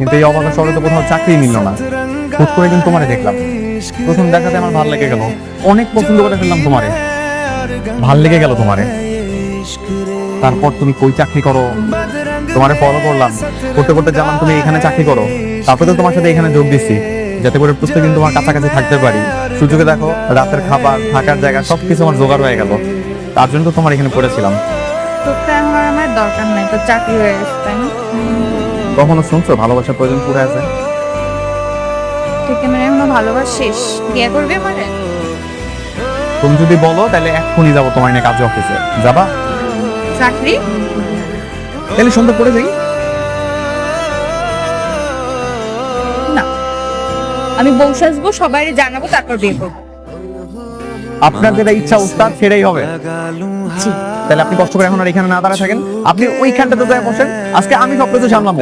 কিন্তু এই অবাধ শহরে তো কোথাও চাকরি মিলল না। হুট করে কিন্তু তোমারে দেখলাম। প্রথম দেখাতে আমার ভালো লেগে গেল। অনেক পছন্দ করে ফেললাম তোমারে। ভালো লেগে গেল তোমারে। তারপর তুমি কই চাকরি করো? তোমারে ফলো করলাম। করতে করতে জানলাম তুমি এখানে চাকরি করো। তারপরে তো তোমার সাথে এখানে যোগ দিচ্ছি। যাতে করে প্রত্যেকদিন তোমার কাছাকাছি থাকতে পারি। সুযোগে দেখো, রাতের খাবার, থাকার জায়গা, সবকিছু আমার জোগাড় হয়ে গেল। তার জন্য তো তোমার এখানে পড়েছিলাম। তো আমার দরকার নাই, তোর চাকরি হয়ে গেছে কখনো শুনছো? ভালোবাসার প্রয়োজন পুরো আছে? বিয়ে করবি তুমি যদি বলো তাহলে এক্ষুনি যাব তোমার নিয়ে কাজে অফিসে যাবা? চাকরি? তাহলে সন্ধ্যা করে যাই। না। আমি বউ সাজবো সবাই জানাব তারপর বিয়ে করব। আপনার যেটা ইচ্ছা উস্তাদ সেটাই হবে। তাহলে আপনি কষ্ট করে এখন আর এখানে না দাঁড়া থাকেন। আপনি ওইখানটাতে যায় বসেন। আজকে আমি সব কিছু সামলাবো।